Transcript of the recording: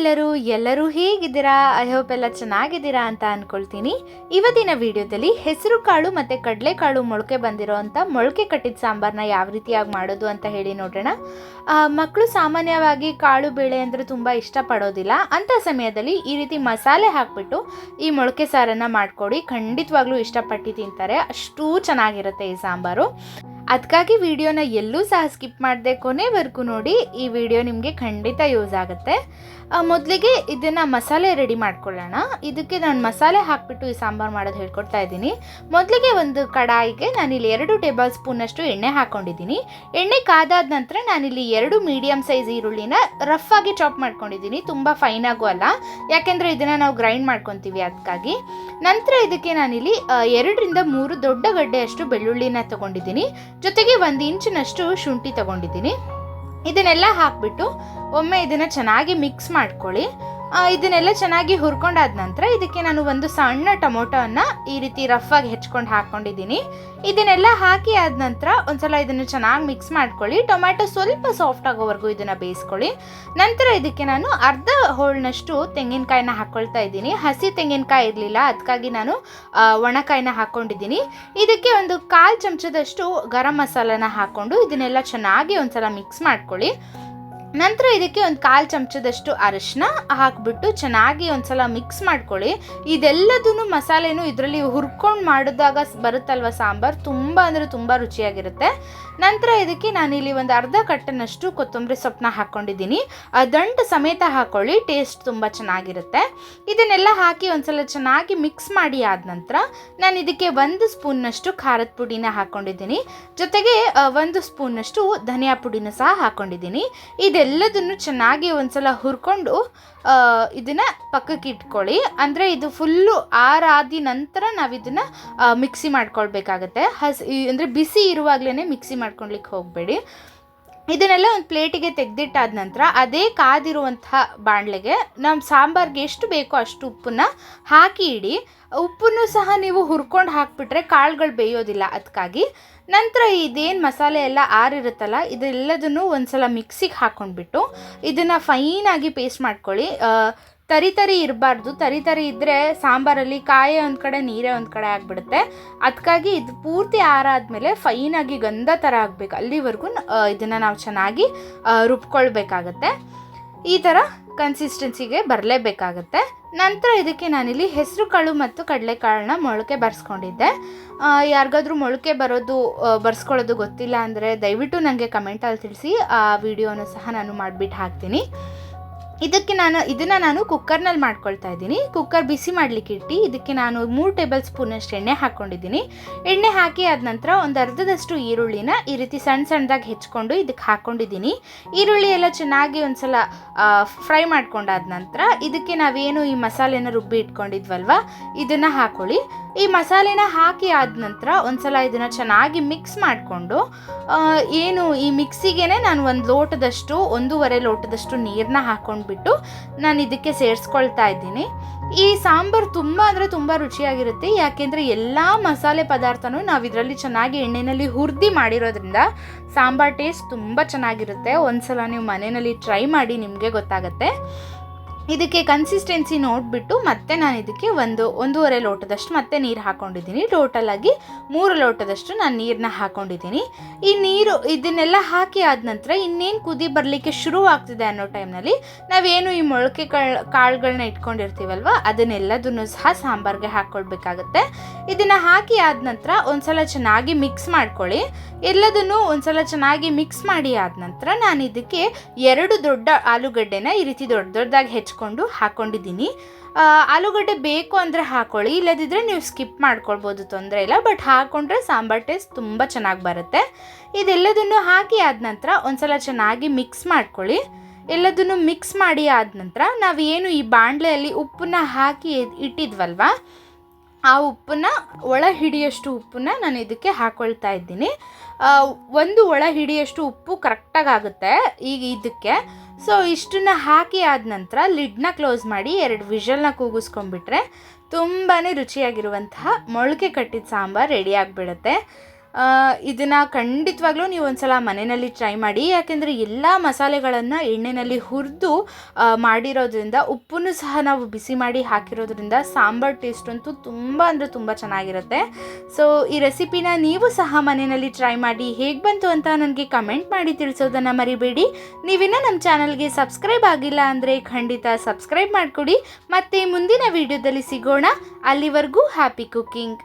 ಎಲ್ಲರೂ ಎಲ್ಲರೂ ಹೇಗಿದ್ದೀರಾ? ಐ ಹೋಪ್ ಎಲ್ಲ ಚೆನ್ನಾಗಿದ್ದೀರಾ ಅಂತ ಅನ್ಕೊಳ್ತೀನಿ. ಇವತ್ತಿನ ವಿಡಿಯೋದಲ್ಲಿ ಹೆಸರು ಕಾಳು ಮತ್ತು ಕಡಲೆಕಾಳು ಮೊಳಕೆ ಬಂದಿರೋ ಅಂಥ ಮೊಳಕೆ ಕಟ್ಟಿದ ಸಾಂಬಾರನ್ನ ಯಾವ ರೀತಿಯಾಗಿ ಮಾಡೋದು ಅಂತ ಹೇಳಿ ನೋಡೋಣ. ಮಕ್ಕಳು ಸಾಮಾನ್ಯವಾಗಿ ಕಾಳು ಬೇಳೆ ಅಂದರೆ ತುಂಬ ಇಷ್ಟಪಡೋದಿಲ್ಲ. ಅಂಥ ಸಮಯದಲ್ಲಿ ಈ ರೀತಿ ಮಸಾಲೆ ಹಾಕ್ಬಿಟ್ಟು ಈ ಮೊಳಕೆ ಸಾರನ್ನು ಮಾಡಿಕೊಡಿ. ಖಂಡಿತವಾಗ್ಲೂ ಇಷ್ಟಪಟ್ಟು ತಿಂತಾರೆ. ಅಷ್ಟೂ ಚೆನ್ನಾಗಿರುತ್ತೆ ಈ ಸಾಂಬಾರು. ಅದಕ್ಕಾಗಿ ವಿಡಿಯೋನ ಎಲ್ಲೂ ಸಹ ಸ್ಕಿಪ್ ಮಾಡದೆ ಕೊನೆವರೆಗೂ ನೋಡಿ, ಈ ವಿಡಿಯೋ ನಿಮಗೆ ಖಂಡಿತ ಯೂಸ್ ಆಗುತ್ತೆ. ಮೊದಲಿಗೆ ಇದನ್ನು ಮಸಾಲೆ ರೆಡಿ ಮಾಡ್ಕೊಳ್ಳೋಣ. ಇದಕ್ಕೆ ನಾನು ಮಸಾಲೆ ಹಾಕಿಬಿಟ್ಟು ಈ ಸಾಂಬಾರು ಮಾಡೋದು ಹೇಳ್ಕೊಡ್ತಾ ಇದ್ದೀನಿ. ಮೊದಲಿಗೆ ಒಂದು ಕಡಾಯಿಗೆ ನಾನಿಲ್ಲಿ ಎರಡು ಟೇಬಲ್ ಸ್ಪೂನಷ್ಟು ಎಣ್ಣೆ ಹಾಕ್ಕೊಂಡಿದ್ದೀನಿ ಎಣ್ಣೆ ಕಾದಾದ ನಂತರ ನಾನಿಲ್ಲಿ ಎರಡು ಮೀಡಿಯಮ್ ಸೈಜ್ ಈರುಳ್ಳಿನ ರಫ್ ಆಗಿ ಚಾಪ್ ಮಾಡ್ಕೊಂಡಿದ್ದೀನಿ. ತುಂಬ ಫೈನಾಗೂ ಅಲ್ಲ. ಯಾಕೆಂದರೆ ಇದನ್ನು ನಾವು ಗ್ರೈಂಡ್ ಮಾಡ್ಕೊತೀವಿ ಅದಕ್ಕಾಗಿ ನಂತರ ಇದಕ್ಕೆ ನಾನಿಲ್ಲಿ ಎರಡರಿಂದ ಮೂರು ದೊಡ್ಡ ಗಡ್ಡೆಯಷ್ಟು ಬೆಳ್ಳುಳ್ಳಿನ ತಗೊಂಡಿದ್ದೀನಿ. ಜೊತೆಗೆ ಒಂದು ಇಂಚಿನಷ್ಟು ಶುಂಠಿ ತಗೊಂಡಿದ್ದೀನಿ. ಇದನ್ನೆಲ್ಲ ಹಾಕ್ಬಿಟ್ಟು ಒಮ್ಮೆ ಇದನ್ನು ಚೆನ್ನಾಗಿ ಮಿಕ್ಸ್ ಮಾಡ್ಕೊಳ್ಳಿ. ಇದನ್ನೆಲ್ಲ ಚೆನ್ನಾಗಿ ಹುರ್ಕೊಂಡಾದ ನಂತರ ಇದಕ್ಕೆ ನಾನು ಒಂದು ಸಣ್ಣ ಟೊಮೊಟೊನ ಈ ರೀತಿ ರಫ್ ಆಗಿ ಹೆಚ್ಕೊಂಡು ಹಾಕ್ಕೊಂಡಿದ್ದೀನಿ ಇದನ್ನೆಲ್ಲ ಹಾಕಿ ಆದ ನಂತರ ಒಂದ್ಸಲ ಇದನ್ನು ಚೆನ್ನಾಗಿ ಮಿಕ್ಸ್ ಮಾಡ್ಕೊಳ್ಳಿ. ಟೊಮ್ಯಾಟೊ ಸ್ವಲ್ಪ ಸಾಫ್ಟ್ ಆಗೋವರೆಗೂ ಇದನ್ನು ಬೇಯಿಸ್ಕೊಳ್ಳಿ. ನಂತರ ಇದಕ್ಕೆ ನಾನು ಅರ್ಧ ಹೋಳ್ನಷ್ಟು ತೆಂಗಿನಕಾಯಿನ ಹಾಕ್ಕೊಳ್ತಾ ಇದ್ದೀನಿ. ಹಸಿ ತೆಂಗಿನಕಾಯಿ ಇರಲಿಲ್ಲ ಅದಕ್ಕಾಗಿ ನಾನು ಒಣಕಾಯಿನ ಹಾಕ್ಕೊಂಡಿದ್ದೀನಿ ಇದಕ್ಕೆ ಒಂದು ಕಾಲು ಚಮಚದಷ್ಟು ಗರಂ ಮಸಾಲನ ಹಾಕ್ಕೊಂಡು ಇದನ್ನೆಲ್ಲ ಚೆನ್ನಾಗಿ ಒಂದ್ಸಲ ಮಿಕ್ಸ್ ಮಾಡ್ಕೊಳ್ಳಿ. ನಂತರ ಇದಕ್ಕೆ ಒಂದು ಕಾಲು ಚಮಚದಷ್ಟು ಅರಿಶಿನ ಹಾಕ್ಬಿಟ್ಟು ಚೆನ್ನಾಗಿ ಒಂದ್ಸಲ ಮಿಕ್ಸ್ ಮಾಡ್ಕೊಳ್ಳಿ. ಇದೆಲ್ಲದೂ ಮಸಾಲೆನೂ ಇದರಲ್ಲಿ ಹುರ್ಕೊಂಡು ಮಾಡಿದಾಗ ಬರುತ್ತಲ್ವ ಸಾಂಬಾರು? ತುಂಬ ಅಂದರೆ ತುಂಬ ರುಚಿಯಾಗಿರುತ್ತೆ. ನಂತರ ಇದಕ್ಕೆ ನಾನಿಲ್ಲಿ ಒಂದು ಅರ್ಧ ಕಟ್ಟನಷ್ಟು ಕೊತ್ತಂಬರಿ ಸೊಪ್ಪನ್ನ ಹಾಕ್ಕೊಂಡಿದ್ದೀನಿ. ದಂಟು ಸಮೇತ ಹಾಕ್ಕೊಳ್ಳಿ ಟೇಸ್ಟ್ ತುಂಬ ಚೆನ್ನಾಗಿರುತ್ತೆ. ಇದನ್ನೆಲ್ಲ ಹಾಕಿ ಒಂದ್ಸಲ ಚೆನ್ನಾಗಿ ಮಿಕ್ಸ್ ಮಾಡಿ ಆದ ನಂತರ ನಾನು ಇದಕ್ಕೆ ಒಂದು ಸ್ಪೂನ್ನಷ್ಟು ಖಾರದ ಪುಡಿನ ಹಾಕ್ಕೊಂಡಿದ್ದೀನಿ. ಜೊತೆಗೆ ಒಂದು ಸ್ಪೂನ್ನಷ್ಟು ಧನಿಯಾ ಪುಡಿನ ಸಹ ಹಾಕ್ಕೊಂಡಿದ್ದೀನಿ. ಇದೆಲ್ಲದನ್ನು ಚೆನ್ನಾಗಿ ಒಂದ್ಸಲ ಹುರ್ಕೊಂಡು ಇದನ್ನು ಪಕ್ಕಕ್ಕೆ ಇಟ್ಕೊಳ್ಳಿ. ಅಂದರೆ ಇದು ಫುಲ್ಲು ಆರಾದ ನಂತರ ನಾವು ಇದನ್ನು ಮಿಕ್ಸಿ ಮಾಡ್ಕೊಳ್ಬೇಕಾಗತ್ತೆ. ಹಸಿ ಅಂದರೆ ಬಿಸಿ ಇರುವಾಗಲೇ ಮಿಕ್ಸಿ ಮಾಡ್ಕೊಳ್ಲಿಕ್ಕೆ ಹೋಗಬೇಡಿ. ಇದನ್ನೆಲ್ಲ ಒಂದು ಪ್ಲೇಟಿಗೆ ತೆಗೆದಿಟ್ಟಾದ ನಂತರ ಅದೇ ಕಾದಿರುವಂತಹ ಬಾಣಲೆಗೆ ನಮ್ಮ ಸಾಂಬಾರ್ಗೆ ಎಷ್ಟು ಬೇಕೋ ಅಷ್ಟು ಉಪ್ಪನ್ನು ಹಾಕಿ ಇಡಿ. ಉಪ್ಪನ್ನು ಸಹ ನೀವು ಹುರ್ಕೊಂಡು ಹಾಕಿಬಿಟ್ರೆ ಕಾಳುಗಳು ಬೇಯೋದಿಲ್ಲ ಅದಕ್ಕಾಗಿ ನಂತರ ಇದೇನು ಮಸಾಲೆ ಎಲ್ಲ ಆರಿರುತ್ತಲ್ಲ, ಇದೆಲ್ಲದನ್ನು ಒಂದ್ಸಲ ಮಿಕ್ಸಿಗೆ ಹಾಕ್ಕೊಂಡ್ಬಿಟ್ಟು ಇದನ್ನು ಫೈನಾಗಿ ಪೇಸ್ಟ್ ಮಾಡ್ಕೊಳ್ಳಿ. ಆ, ತರಿ ತರಿ ಇರಬಾರ್ದು. ತರಿ ತರಿ ಇದ್ದರೆ ಸಾಂಬಾರಲ್ಲಿ ಕಾಯಿ ಒಂದು ಕಡೆ ನೀರೇ ಒಂದು ಕಡೆ ಆಗಿಬಿಡುತ್ತೆ. ಅದಕ್ಕಾಗಿ ಇದು ಪೂರ್ತಿ ಆರಾದಮೇಲೆ ಫೈನಾಗಿ ಗಂಧ ಥರ ಆಗಬೇಕು. ಅಲ್ಲಿವರೆಗೂ ಇದನ್ನು ನಾವು ಚೆನ್ನಾಗಿ ರುಬ್ಕೊಳ್ಬೇಕಾಗತ್ತೆ. ಈ ಥರ ಕನ್ಸಿಸ್ಟೆನ್ಸಿಗೆ ಬರಲೇಬೇಕಾಗತ್ತೆ. ನಂತರ ಇದಕ್ಕೆ ನಾನಿಲ್ಲಿ ಹೆಸರು ಕಾಳು ಮತ್ತು ಕಡಲೆಕಾಳನ್ನ ಮೊಳಕೆ ಬರ್ಸ್ಕೊಂಡಿದ್ದೆ. ಯಾರಿಗಾದ್ರೂ ಮೊಳಕೆ ಬರೋದು ಬರ್ಸ್ಕೊಳ್ಳೋದು ಗೊತ್ತಿಲ್ಲ ಅಂದರೆ ದಯವಿಟ್ಟು ನನಗೆ ಕಮೆಂಟಲ್ಲಿ ತಿಳಿಸಿ. ಆ ವಿಡಿಯೋನ ಸಹ ನಾನು ಮಾಡಿಬಿಟ್ಟು ಹಾಕ್ತೀನಿ. ಇದಕ್ಕೆ ನಾನು, ಇದನ್ನು ನಾನು ಕುಕ್ಕರ್ನಲ್ಲಿ ಮಾಡ್ಕೊಳ್ತಾ ಇದ್ದೀನಿ. ಕುಕ್ಕರ್ ಬಿಸಿ ಮಾಡಲಿಕ್ಕೆ ಇಟ್ಟು ಇದಕ್ಕೆ ನಾನು ಮೂರು ಟೇಬಲ್ ಸ್ಪೂನಷ್ಟು ಎಣ್ಣೆ ಹಾಕ್ಕೊಂಡಿದ್ದೀನಿ. ಎಣ್ಣೆ ಹಾಕಿ ಆದ ನಂತರ ಒಂದು ಅರ್ಧದಷ್ಟು ಈರುಳ್ಳಿನ ಈ ರೀತಿ ಸಣ್ಣ ಸಣ್ಣದಾಗಿ ಹೆಚ್ಕೊಂಡು ಇದಕ್ಕೆ ಹಾಕ್ಕೊಂಡಿದ್ದೀನಿ. ಈರುಳ್ಳಿ ಎಲ್ಲ ಚೆನ್ನಾಗಿ ಒಂದ್ಸಲ ಫ್ರೈ ಮಾಡ್ಕೊಂಡಾದ ನಂತರ ಇದಕ್ಕೆ ನಾವೇನು ಈ ಮಸಾಲೆನ ರುಬ್ಬಿ ಇಟ್ಕೊಂಡಿದ್ವಲ್ವ, ಇದನ್ನು ಹಾಕೊಳ್ಳಿ. ಈ ಮಸಾಲೆನ ಹಾಕಿ ಆದ ನಂತರ ಒಂದ್ಸಲ ಇದನ್ನು ಚೆನ್ನಾಗಿ ಮಿಕ್ಸ್ ಮಾಡಿಕೊಂಡು ಏನು ಈ ಮಿಕ್ಸಿಗೆ ನಾನು ಒಂದು ಲೋಟದಷ್ಟು, ಒಂದೂವರೆ ಲೋಟದಷ್ಟು ನೀರನ್ನ ಹಾಕ್ಕೊಂಡ್ಬಿಟ್ಟು ನಾನು ಇದಕ್ಕೆ ಸೇರಿಸ್ಕೊಳ್ತಾ ಇದ್ದೀನಿ. ಈ ಸಾಂಬಾರು ತುಂಬ ಅಂದರೆ ತುಂಬ ರುಚಿಯಾಗಿರುತ್ತೆ. ಯಾಕೆಂದರೆ ಎಲ್ಲ ಮಸಾಲೆ ಪದಾರ್ಥನೂ ನಾವು ಇದರಲ್ಲಿ ಚೆನ್ನಾಗಿ ಎಣ್ಣೆಯಲ್ಲಿ ಹುರ್ದಿ ಮಾಡಿರೋದ್ರಿಂದ ಸಾಂಬಾರ್ ಟೇಸ್ಟ್ ತುಂಬ ಚೆನ್ನಾಗಿರುತ್ತೆ. ಒಂದು ಸಲ ನೀವು ಮನೆಯಲ್ಲಿ ಟ್ರೈ ಮಾಡಿ ನಿಮಗೆ ಗೊತ್ತಾಗುತ್ತೆ. ಇದಕ್ಕೆ ಕನ್ಸಿಸ್ಟೆನ್ಸಿ ನೋಡಿಬಿಟ್ಟು ಮತ್ತೆ ನಾನು ಇದಕ್ಕೆ ಒಂದು ಒಂದೂವರೆ ಲೋಟದಷ್ಟು ಮತ್ತೆ ನೀರು ಹಾಕ್ಕೊಂಡಿದ್ದೀನಿ ಟೋಟಲಾಗಿ ಮೂರು ಲೋಟದಷ್ಟು ನಾನು ನೀರನ್ನ ಹಾಕ್ಕೊಂಡಿದ್ದೀನಿ ಈ ನೀರು ಇದನ್ನೆಲ್ಲ ಹಾಕಿ ಆದ ನಂತರ ಇನ್ನೇನು ಕುದಿ ಬರಲಿಕ್ಕೆ ಶುರು ಆಗ್ತಿದೆ ಅನ್ನೋ ಟೈಮ್ನಲ್ಲಿ ನಾವೇನು ಈ ಮೊಳಕೆ ಕಾಳು ಕಾಳುಗಳನ್ನ ಇಟ್ಕೊಂಡಿರ್ತೀವಲ್ವ, ಅದನ್ನೆಲ್ಲದನ್ನು ಸಹ ಸಾಂಬಾರ್ಗೆ ಹಾಕ್ಕೊಳ್ಬೇಕಾಗತ್ತೆ ಇದನ್ನು ಹಾಕಿ ಆದ ನಂತರ ಒಂದ್ಸಲ ಚೆನ್ನಾಗಿ ಮಿಕ್ಸ್ ಮಾಡ್ಕೊಳ್ಳಿ. ಎಲ್ಲದನ್ನು ಒಂದ್ಸಲ ಚೆನ್ನಾಗಿ ಮಿಕ್ಸ್ ಮಾಡಿ ಆದ ನಂತರ ನಾನು ಇದಕ್ಕೆ ಎರಡು ದೊಡ್ಡ ಆಲೂಗಡ್ಡೆನ ಈ ರೀತಿ ದೊಡ್ಡ ದೊಡ್ಡದಾಗಿ ಹೆಚ್ಕೊಂಡು ಹಾಕ್ಕೊಂಡಿದ್ದೀನಿ ಆ, ಆಲೂಗಡ್ಡೆ ಬೇಕು ಅಂದರೆ ಹಾಕೊಳ್ಳಿ ಇಲ್ಲದಿದ್ದರೆ ನೀವು ಸ್ಕಿಪ್ ಮಾಡ್ಕೊಳ್ಬೋದು ತೊಂದರೆ ಇಲ್ಲ. ಬಟ್ ಹಾಕ್ಕೊಂಡ್ರೆ ಸಾಂಬಾರ್ ಟೇಸ್ಟ್ ತುಂಬ ಚೆನ್ನಾಗಿ ಬರುತ್ತೆ. ಇದೆಲ್ಲದನ್ನು ಹಾಕಿ ಆದ ನಂತರ ಒಂದ್ಸಲ ಚೆನ್ನಾಗಿ ಮಿಕ್ಸ್ ಮಾಡ್ಕೊಳ್ಳಿ. ಎಲ್ಲದನ್ನು ಮಿಕ್ಸ್ ಮಾಡಿ ಆದ ನಂತರ ನಾವು ಏನು ಈ ಬಾಣಲೆಯಲ್ಲಿ ಉಪ್ಪನ್ನ ಹಾಕಿ ಇಟ್ಟಿದ್ವಲ್ವ ಆ ಉಪ್ಪನ್ನ ಒಳ ಹಿಡಿಯಷ್ಟು ಉಪ್ಪನ್ನ ನಾನು ಇದಕ್ಕೆ ಹಾಕ್ಕೊಳ್ತಾ ಇದ್ದೀನಿ. ಒಂದು ಒಳ ಹಿಡಿಯಷ್ಟು ಉಪ್ಪು ಕರೆಕ್ಟಾಗಿ ಆಗುತ್ತೆ. ಈಗ ಇದಕ್ಕೆ ಸೊ ಇಷ್ಟನ್ನ ಹಾಕಿ ಆದ ನಂತರ ಲಿಡ್ನ ಕ್ಲೋಸ್ ಮಾಡಿ ಎರಡು ವಿಷಲ್ನ ಕೂಗಿಸ್ಕೊಂಡ್ಬಿಟ್ರೆ ತುಂಬಾ ರುಚಿಯಾಗಿರುವಂತಹ ಮೊಳಕೆ ಕಟ್ಟಿದ ಸಾಂಬಾರು ರೆಡಿ ಆಗಿಬಿಡುತ್ತೆ. ಇದನ್ನು ಖಂಡಿತವಾಗ್ಲೂ ನೀವು ಒಂದ್ಸಲ ಮನೆಯಲ್ಲಿ ಟ್ರೈ ಮಾಡಿ, ಯಾಕೆಂದರೆ ಎಲ್ಲ ಮಸಾಲೆಗಳನ್ನು ಎಣ್ಣೆಯಲ್ಲಿ ಹುರಿದು ಮಾಡಿರೋದ್ರಿಂದ ಉಪ್ಪನ್ನು ಸಹ ನಾವು ಬಿಸಿ ಮಾಡಿ ಹಾಕಿರೋದ್ರಿಂದ ಸಾಂಬಾರ್ ಟೇಸ್ಟ್ ಅಂತೂ ತುಂಬ ಅಂದರೆ ತುಂಬ ಚೆನ್ನಾಗಿರುತ್ತೆ. ಸೊ ಈ ರೆಸಿಪಿನ ನೀವು ಸಹ ಮನೆಯಲ್ಲಿ ಟ್ರೈ ಮಾಡಿ ಹೇಗೆ ಬಂತು ಅಂತ ನನಗೆ ಕಮೆಂಟ್ ಮಾಡಿ ತಿಳಿಸೋದನ್ನು ಮರಿಬೇಡಿ. ನೀವಿನ್ನು ನಮ್ಮ ಚಾನಲ್ಗೆ ಸಬ್ಸ್ಕ್ರೈಬ್ ಆಗಿಲ್ಲ ಅಂದರೆ ಖಂಡಿತ ಸಬ್ಸ್ಕ್ರೈಬ್ ಮಾಡಿಕೊಡಿ. ಮತ್ತು ಮುಂದಿನ ವಿಡಿಯೋದಲ್ಲಿ ಸಿಗೋಣ. ಅಲ್ಲಿವರೆಗೂ ಹ್ಯಾಪಿ ಕುಕ್ಕಿಂಗ್